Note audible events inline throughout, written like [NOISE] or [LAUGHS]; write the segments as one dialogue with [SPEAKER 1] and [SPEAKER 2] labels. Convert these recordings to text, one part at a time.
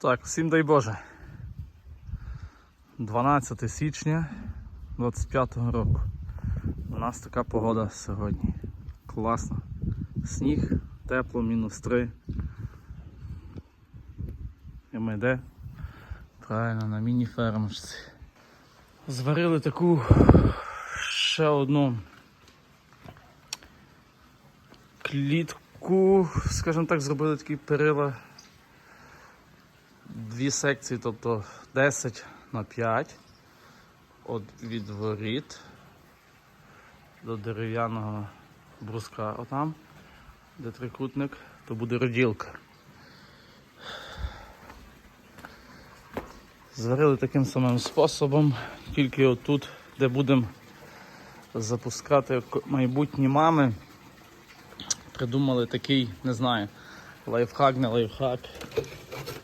[SPEAKER 1] Так, всім дай Боже. 12 січня 25 року. У нас така погода сьогодні. Класно. Сніг, тепло, мінус 3. І ми де? Правильно, на міні-фермочці. Зварили таку ще одну клітку, скажімо так, зробили такі перила дві секції, тобто 10 на 5 от від воріт до дерев'яного бруска отам, де трикутник, то буде роділка. Зварили таким самим способом, тільки отут, де будемо запускати майбутні мами, придумали такий, не знаю, лайфхак, не лайфхак.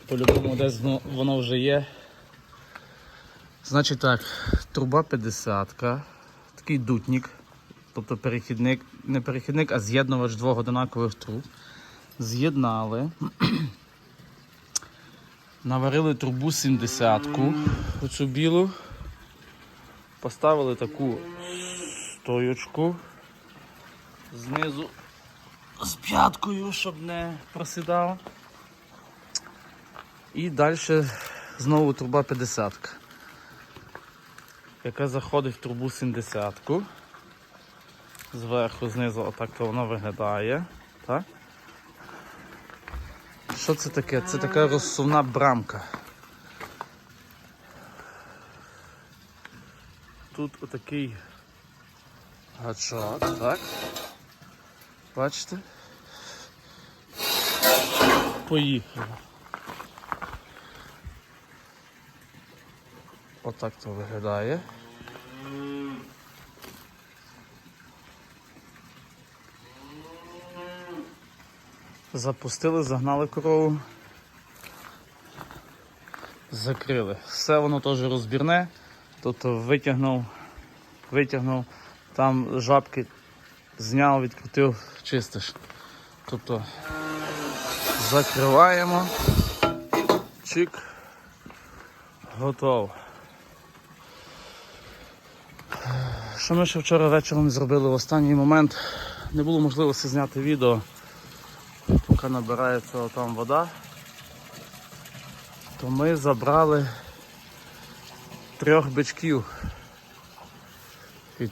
[SPEAKER 1] По-любому десь воно- вже є. Значить так, труба 50, такий дутник, тобто перехідник, не перехідник, а з'єднувач двох одинакових труб. З'єднали. [CLEARS THROAT] Наварили трубу 70-ку, оцю білу. Поставили таку стоючку знизу з п'яткою, щоб не просідав. І далі знову труба 50, яка заходить в трубу 70. Зверху, знизу отак то воно виглядає. Так? Що це таке? Це така розсувна брамка. Тут отакий гачок, так? Бачите? Поїхали. Отак то виглядає. Запустили, загнали корову. Закрили. Все воно теж розбірне. Тобто витягнув, витягнув, там жабки зняв, відкрутив, чистиш. Тобто закриваємо. Чик. Готово. Що ми ще вчора вечором зробили в останній момент. Не було можливості зняти відео, поки набирається там вода, то ми забрали трьох бичків від,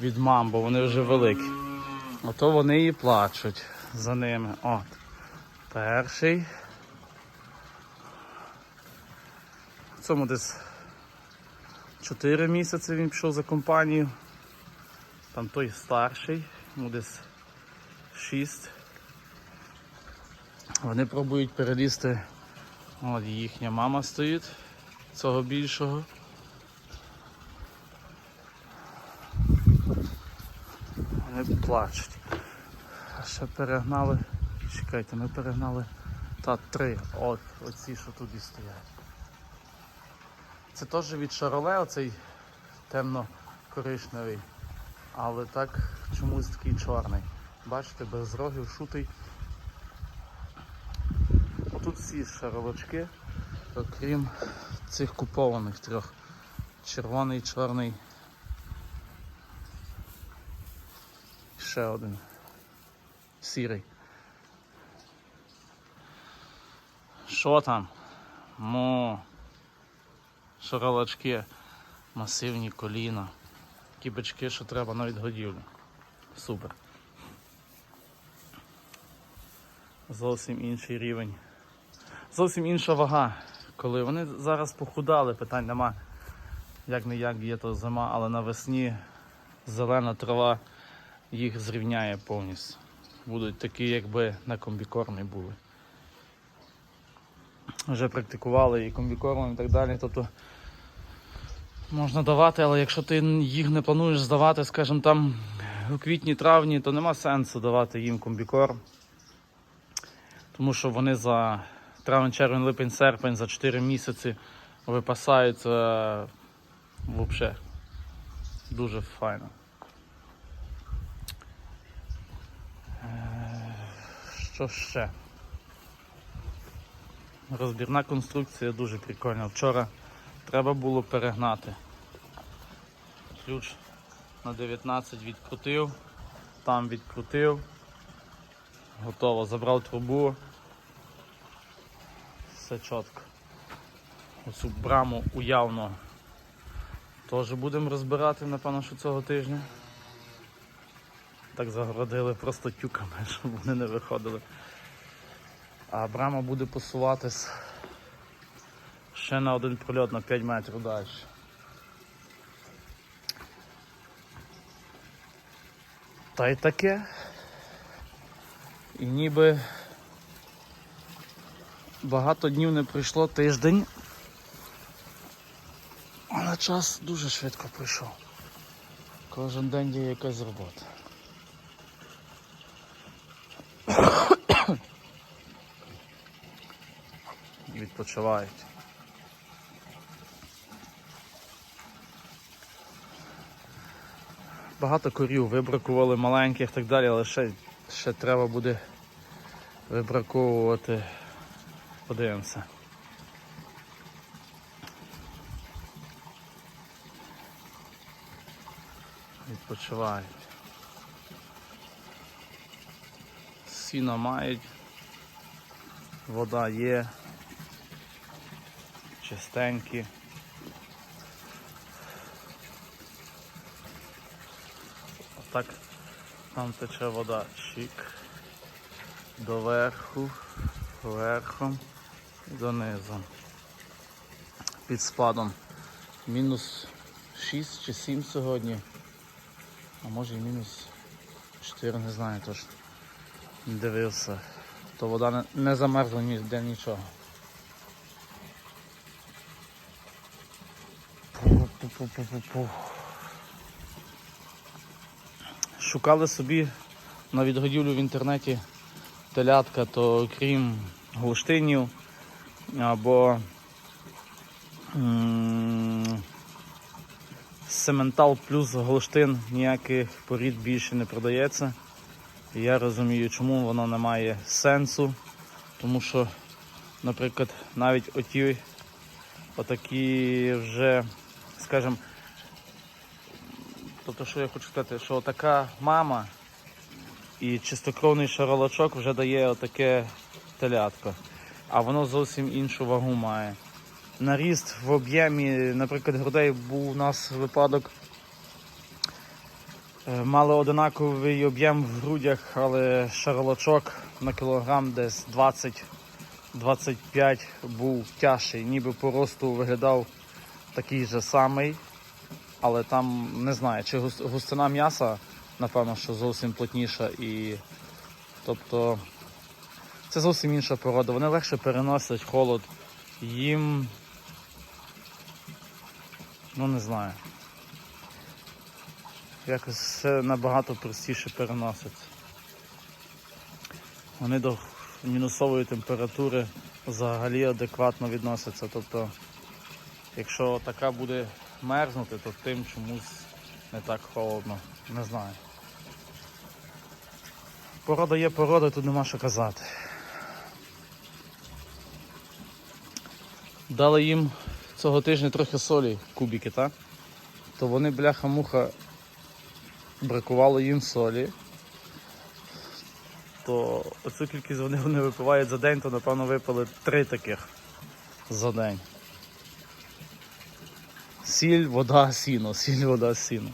[SPEAKER 1] від мам, бо вони вже великі. Ото вони і плачуть за ними. От. Перший. Цьому десь 4 місяці він пішов за компанію. Там той старший, йому десь 6. Вони пробують перелізти. От їхня мама стоїть, цього більшого. Вони плачуть. А ще перегнали. Чекайте, ми перегнали та три. От, оці, що тут стоять. Це теж від шароле, оцей темно-коричневий. Але так чомусь такий чорний. Бачите, без рогів шутий. Отут всі шаролочки, окрім цих купованих трьох. Червоний, чорний. Ще один. Сірий. Що там? Мо. Шаролочки, масивні коліна. Такі що треба навіть годівлю. Супер. Зовсім інший рівень. Зовсім інша вага. Коли вони зараз похудали, питань нема. Як не як є то зима, але навесні зелена трава їх зрівняє повністю. Будуть такі, якби на комбікормі були. Вже практикували і комбікормом і так далі. Тобто можна давати, але якщо ти їх не плануєш здавати, скажімо там у квітні-травні, то нема сенсу давати їм комбікорм. Тому що вони за травень, червень, липень, серпень, за 4 місяці випасаються взагалі дуже файно. Е, Що ще? Розбірна конструкція дуже прикольна. Вчора треба було перегнати. Ключ на 19 відкрутив, там відкрутив. Готово, забрав трубу. Все чітко. Оцю браму уявно теж будемо розбирати, напевно, що цього тижня. Так загородили просто тюками, [LAUGHS] щоб вони не виходили. А брама буде посуватись ще на один прольот на 5 метрів далі. Та й таке. І ніби багато днів не пройшло тиждень. Але час дуже швидко пройшов. Кожен день є якась робота. Відпочивають. Багато корів вибракували маленьких і так далі, але ще, ще треба буде вибраковувати. Подивимося. Відпочивають. Сіно мають, вода є, чистенькі. Отак там тече вода. Чик. Доверху, верхом і донизу. Під спадом. Мінус 6 чи 7 сьогодні. А може і мінус 4, не знаю точно. Дивився. То вода не замерзла ніде нічого. Пу-пу-пу-пу-пу. Шукали собі на відгодівлю в інтернеті телятка, то крім голштинів або Сементал плюс голштин ніяких порід більше не продається. Я розумію, чому воно не має сенсу. Тому що, наприклад, навіть оті отакі вже, скажімо, тобто, що я хочу сказати, що така мама і чистокровний шаролочок вже дає отаке телятко, а воно зовсім іншу вагу має. Наріст в об'ємі, наприклад, грудей був у нас випадок. Е, Мали одинаковий об'єм в грудях, але шарлочок на кілограм десь 20-25 був тяжчий, ніби по росту виглядав такий же самий, але там не знаю, чи густина м'яса, напевно, що зовсім плотніша і тобто це зовсім інша порода. Вони легше переносять холод. Їм ну не знаю. Якось все набагато простіше переноситься. Вони до мінусової температури взагалі адекватно відносяться. Тобто, якщо така буде мерзнути, то тим чомусь не так холодно. Не знаю. Порода є порода, тут нема що казати. Дали їм цього тижня трохи солі, кубики, так? То вони бляха-муха бракувало їм солі. То оцю кількість вони, вони випивають за день, то напевно випили три таких за день. Сіль, вода, сіно, сіль, вода, сіно.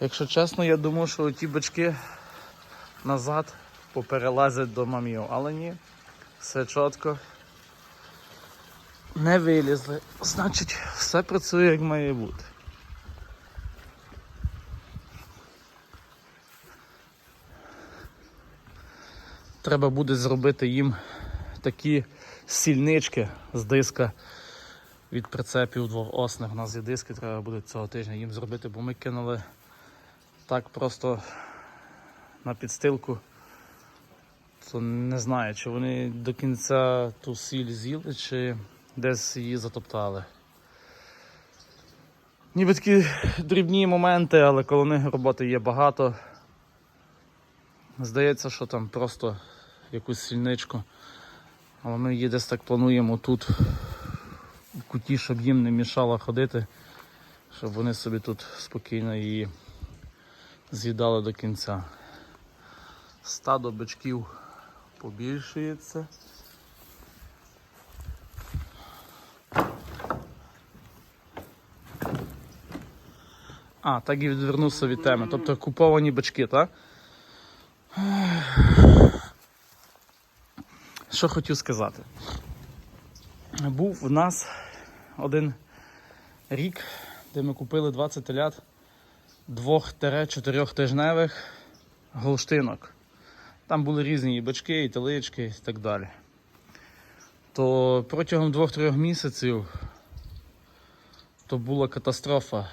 [SPEAKER 1] Якщо чесно, я думав, що ті бички назад поперелазять до мамів, але ні, все чітко. Не вилізли. Значить, все працює як має бути. Треба буде зробити їм такі сільнички з диска від прицепів двохосних. У нас є диски, треба буде цього тижня їм зробити, бо ми кинули так просто на підстилку. То не знаю, чи вони до кінця ту сіль з'їли, чи десь її затоптали. Ніби такі дрібні моменти, але коли них роботи є багато. Здається, що там просто якусь сільничку. Але ми її десь так плануємо тут в куті, щоб їм не мішало ходити, щоб вони собі тут спокійно її з'їдали до кінця. Стадо бичків побільшується. А, так і відвернувся від теми. Тобто куповані бички, так? Що хотів сказати? Був в нас один рік, де ми купили 20 телят 2-4 тижневих голштинок. Там були різні і бички, і телички, і так далі. То протягом 2-3 місяців то була катастрофа.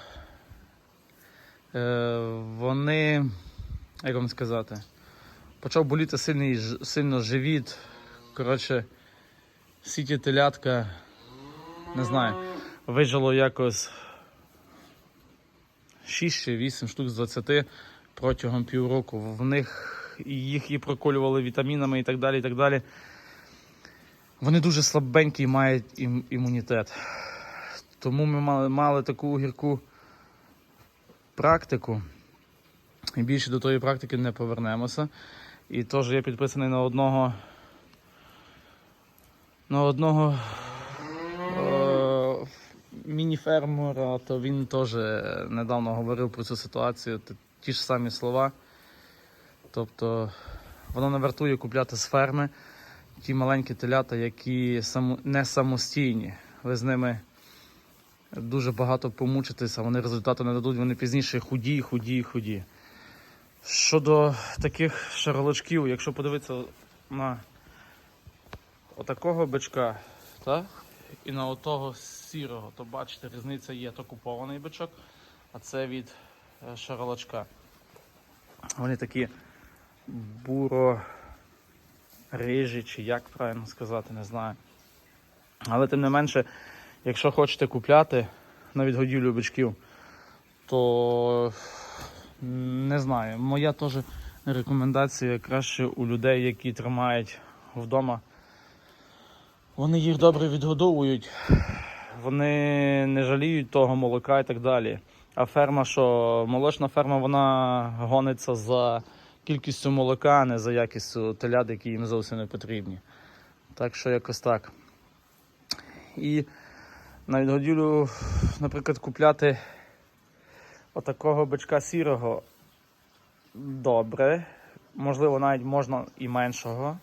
[SPEAKER 1] Е, вони, як вам сказати, почав боліти сильний, сильно живіт. Коротше, всі ті телятка, не знаю, вижило якось 6 чи 8 штук з 20 протягом півроку. В них їх і проколювали вітамінами і так далі. і так далі. Вони дуже слабенькі і мають ім- імунітет. Тому ми мали, мали таку гірку практику. І більше до тої практики не повернемося. І теж я підписаний на одного. На одного е, міні-фермера, то він теж недавно говорив про цю ситуацію. Ті ж самі слова. Тобто воно не вартує купляти з ферми ті маленькі телята, які не самостійні. Ви з ними дуже багато помучитеся, вони результату не дадуть, вони пізніше худі, худі, худі. Щодо таких шаролочків, якщо подивитися на отакого бичка, так? і на отого сірого, то бачите, різниця є, то купований бичок, а це від е, шаролочка. Вони такі буро рижі, чи як правильно сказати, не знаю. Але тим не менше, якщо хочете купляти на відгодівлю бичків, то не знаю. Моя теж рекомендація краще у людей, які тримають вдома. Вони їх добре відгодовують, вони не жаліють того молока і так далі. А ферма, що молочна ферма, вона гониться за кількістю молока, а не за якістю телят, які їм зовсім не потрібні. Так що якось так. І на відгодівлю, наприклад, купляти отакого бичка сірого добре. Можливо, навіть можна і меншого.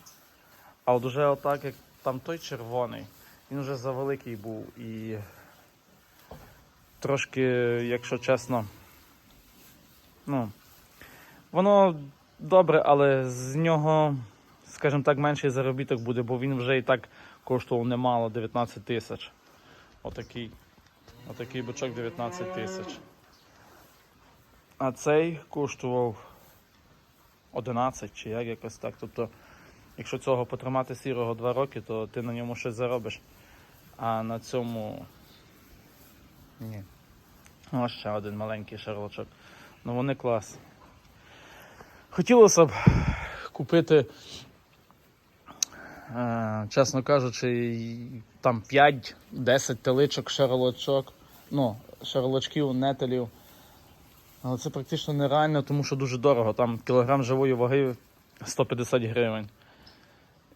[SPEAKER 1] А от уже отак, як там той червоний, він вже завеликий був і трошки, якщо чесно, ну, воно добре, але з нього, скажімо так, менший заробіток буде, бо він вже і так коштував немало 19 тисяч. Отакий. Отакий бичок 19 тисяч. А цей коштував 11 чи як якось так. Тобто, якщо цього потримати сірого 2 роки, то ти на ньому щось заробиш. А на цьому ні. Ось ще один маленький шарлочок. Ну вони класні. Хотілося б купити, е, чесно кажучи, там 5-10 теличок шарлочок, ну, шарлочків, нетелів. Але це практично нереально, тому що дуже дорого. Там кілограм живої ваги 150 гривень.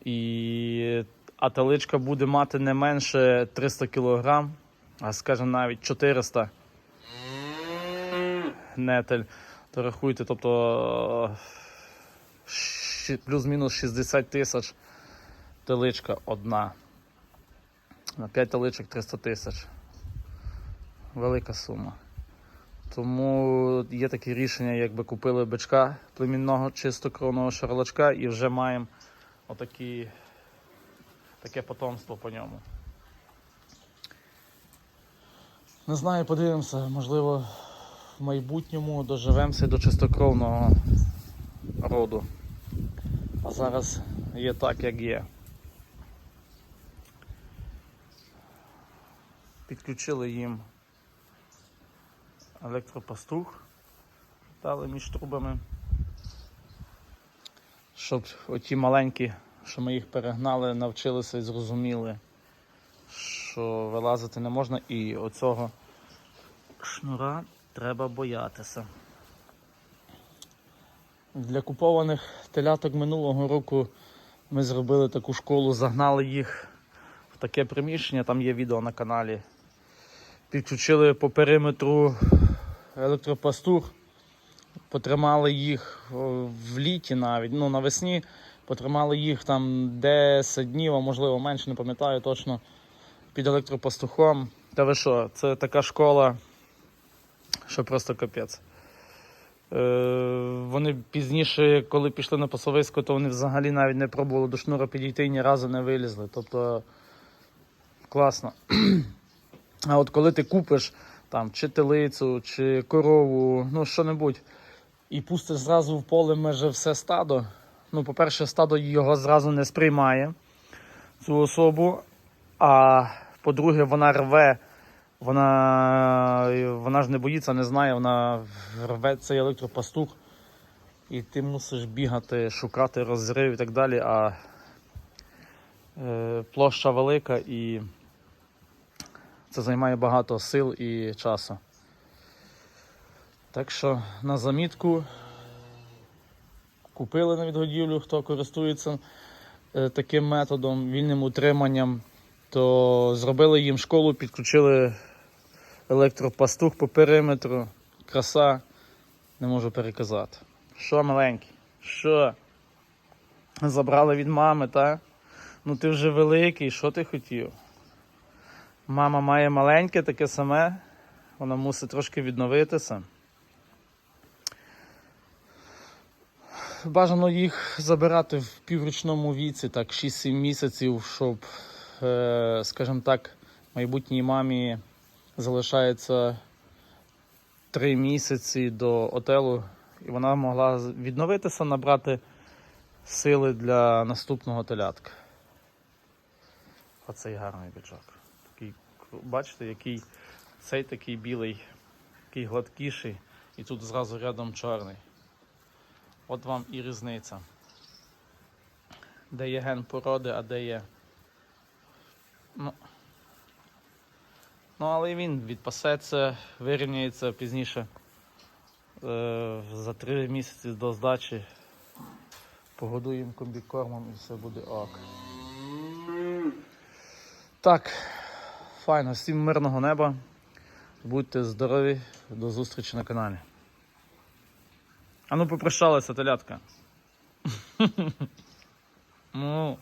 [SPEAKER 1] І... А теличка буде мати не менше 300 кілограм, а скажімо навіть 400 нетель. То рахуйте, тобто плюс-мінус 60 тисяч теличка одна. На 5 теличок 300 тисяч. Велика сума. Тому є таке рішення, якби купили бичка племінного чистокровного шарлачка і вже маємо отакі, таке потомство по ньому. Не знаю, подивимося, можливо, в майбутньому доживемося до чистокровного роду. А зараз є так, як є. Підключили їм електропастух, дали між трубами, щоб оті маленькі що ми їх перегнали, навчилися і зрозуміли, що вилазити не можна, і оцього шнура треба боятися. Для купованих теляток минулого року ми зробили таку школу, загнали їх в таке приміщення, там є відео на каналі. Підключили по периметру електропастух, потримали їх в літі навіть, ну навесні, потримали їх там 10 днів, а можливо менше, не пам'ятаю точно, під електропастухом. Та ви що, це така школа, що просто капець. Е, вони пізніше, коли пішли на пасовисько, то вони взагалі навіть не пробували до шнура підійти і ні разу не вилізли. Тобто класно. [CLEARS THROAT] А от коли ти купиш там чи телицю, чи корову, ну що-небудь, і пустиш зразу в поле майже все стадо. Ну, по-перше, стадо його зразу не сприймає, цю особу. А по-друге, вона рве, вона, вона ж не боїться, не знає, вона рве цей електропастух. І ти мусиш бігати, шукати розрив і так далі. А е, площа велика і це займає багато сил і часу. Так що на замітку купили на відгодівлю, хто користується е, таким методом, вільним утриманням, то зробили їм школу, підключили електропастух по периметру. Краса, не можу переказати. Що маленький? Що? Забрали від мами, та? Ну ти вже великий, що ти хотів? Мама має маленьке таке саме, вона мусить трошки відновитися. Бажано їх забирати в піврічному віці, так 6-7 місяців, щоб, е, скажімо так, майбутній мамі залишається 3 місяці до отелу, і вона могла відновитися, набрати сили для наступного телятка. Оцей гарний біджак. Такий, бачите, який цей такий білий, такий гладкіший, і тут зразу рядом чорний. От вам і різниця. Де є ген породи, а де є. Ну, ну але і він відпасеться, вирівняється пізніше. Е, за три місяці до здачі погодуємо комбікормом і все буде ок. Так, файно, всім мирного неба. Будьте здорові, до зустрічі на каналі. А ну попрощалася, телятка. [LAUGHS] ну.